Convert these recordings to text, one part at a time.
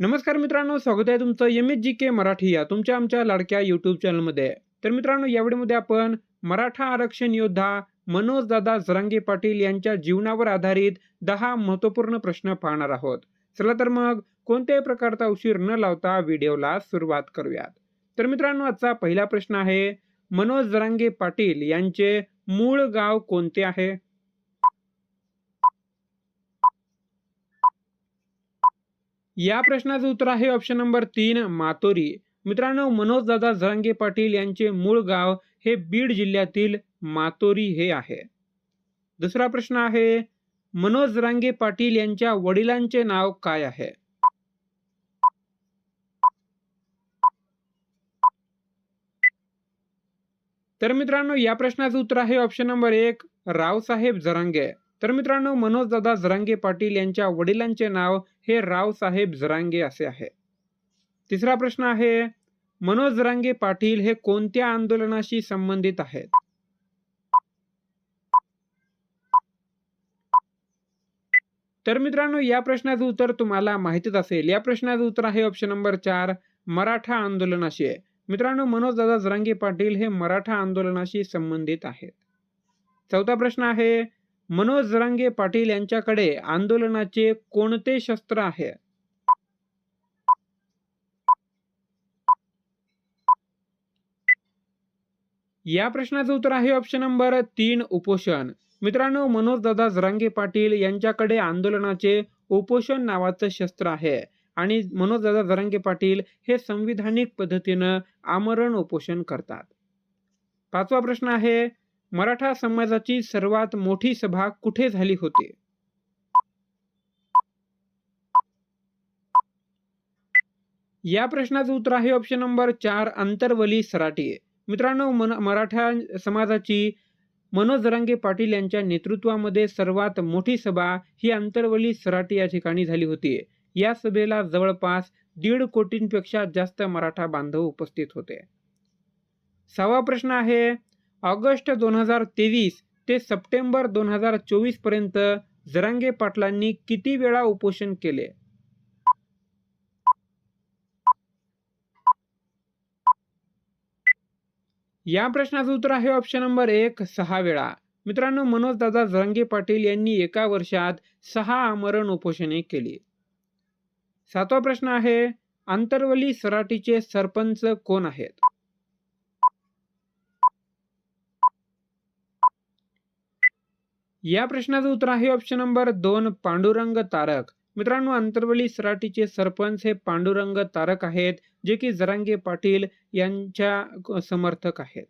नमस्कार मित्रांनो स्वागत आहे तुमचं M H G K Marathi या तुमच्या आमच्या लाडक्या यूट्यूब चॅनलमध्ये तर मित्रांनो यावेळीमध्ये आपण मराठा आरक्षण योद्धा मनोज दादा जरांगे पाटील यांच्या जीवनावर आधारित दहा महत्त्वपूर्ण प्रश्न पाहणार आहोत. चला तर मग कोणत्याही प्रकारचा उशीर न लावता व्हिडिओला सुरुवात करूयात. तर मित्रांनो आजचा पहिला प्रश्न आहे मनोज जरांगे पाटील यांचे मूळ गाव कोणते आहे? या प्रश्नाचं उत्तर आहे ऑप्शन नंबर तीन मातोरी. मित्रांनो मनोज दादा झरांगे पाटील यांचे मूळ गाव हे बीड जिल्ह्यातील मातोरी हे आहे. दुसरा प्रश्न आहे मनोज जरांगे पाटील यांच्या वडिलांचे नाव काय आहे? तर मित्रांनो या प्रश्नाचं उत्तर आहे ऑप्शन नंबर एक रावसाहेब जरांगे तर मित्रांनो मनोजदादा झरांगे जरांगे पाटील यांच्या वडिलांचे नाव हे रावसाहेब जरांगे असे आहे. तिसरा प्रश्न आहे मनोज जरांगे पाटील हे कोणत्या आंदोलनाशी संबंधित आहेत? तर मित्रांनो या प्रश्नाचं उत्तर तुम्हाला माहितीच असेल. या प्रश्नाचं उत्तर आहे ऑप्शन नंबर चार मराठा आंदोलनाशी आहे. मित्रांनो मनोजदादा झरांगे जरांगे पाटील हे मराठा आंदोलनाशी संबंधित आहेत. चौथा प्रश्न आहे मनोज जरांगे पाटील यांच्याकडे आंदोलनाचे कोणते शस्त्र आहे? या प्रश्नाचं उत्तर आहे ऑप्शन नंबर तीन उपोषण. मित्रांनो मनोज दादा जरांगे पाटील यांच्याकडे आंदोलनाचे उपोषण नावाचं शस्त्र आहे आणि मनोज दादा जरांगे पाटील हे संविधानिक पद्धतीनं आमरण उपोषण करतात. पाचवा प्रश्न आहे मराठा समाजाची सर्वात मोठी सभा कुठे झाली होती? या प्रश्नाचं उत्तर आहे ऑप्शन नंबर चार अंतरवली सराटी. मित्रांनो मराठा समाजाची मनोज रंगे पाटील यांच्या नेतृत्वामध्ये सर्वात मोठी सभा ही अंतरवली सराटी या ठिकाणी झाली होती. या सभेला जवळपास दीड कोटींपेक्षा जास्त मराठा बांधव उपस्थित होते. सहावा प्रश्न आहे ऑगस्ट दोन हजार तेवीस ते सप्टेंबर दोन हजार चोवीसपर्यंत जरांगे पाटलांनी किती वेळा उपोषण केले? या प्रश्नाचं उत्तर आहे ऑप्शन नंबर एक सहा वेळा. मित्रांनो मनोज दादा जरांगे पाटील यांनी एका वर्षात सहा आमरण उपोषणे केली. सातवा प्रश्न आहे आंतरवली सराटीचे सरपंच कोण आहेत? या प्रश्नाचं उत्तर आहे ऑप्शन नंबर दोन पांडुरंग तारक. मित्रांनो अंतर्वली सराटीचे सरपंच हे पांडुरंग तारक आहेत जे की जरांगे पाटील यांच्या समर्थक आहेत.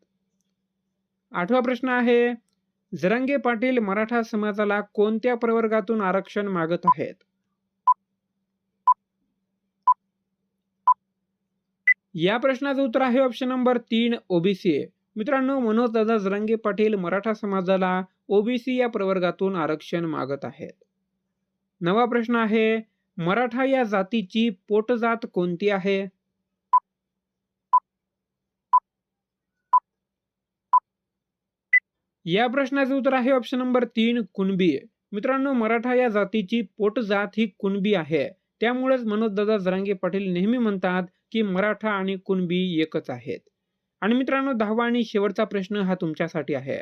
आठवा प्रश्न आहे जरांगे पाटील मराठा समाजाला कोणत्या प्रवर्गातून आरक्षण मागत आहेत? या प्रश्नाचं उत्तर आहे ऑप्शन नंबर तीन ओबीसी. मित्रांनो मनोज दादा जरांगे पाटील मराठा समाजाला ओबीसी या प्रवर्गातून आरक्षण मागत आहेत. नवा प्रश्न आहे मराठा या जातीची पोटजात कोणती आहे? या प्रश्नाचं उत्तर आहे ऑप्शन नंबर तीन कुणबी. मित्रांनो मराठा या जातीची पोटजात ही कुणबी आहे. त्यामुळेच मनोजदादा जरांगे पाटील नेहमी म्हणतात की मराठा आणि कुणबी एकच आहेत. आणि मित्रांनो दहावा आणि शेवटचा प्रश्न हा तुमच्यासाठी आहे.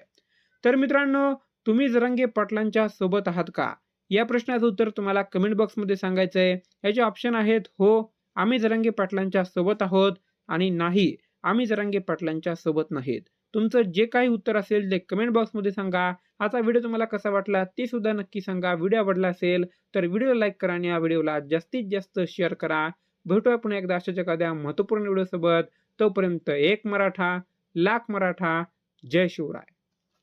तर मित्रांनो तुम्ही जरांगे पाटलांच्या सोबत आहात का? या प्रश्नाचं उत्तर तुम्हाला कमेंट बॉक्समध्ये सांगायचं आहे याचे ऑप्शन आहेत हो आम्ही जरांगे पाटलांच्या सोबत आहोत आणि नाही आम्ही जरांगे पाटलांच्या सोबत नाहीत. तुमचं जे काही उत्तर असेल ते कमेंट बॉक्समध्ये सांगा. आजचा व्हिडिओ तुम्हाला कसा वाटला ते सुद्धा नक्की सांगा. व्हिडिओ आवडला असेल तर व्हिडिओ लाईक करा आणि या व्हिडिओला जास्तीत जास्त शेअर करा. भेटूया पुन्हा एकदा अशाच एखाद्या महत्त्वपूर्ण व्हिडिओसोबत तोपर्यंत एक मराठा लाख मराठा जय शिवराय.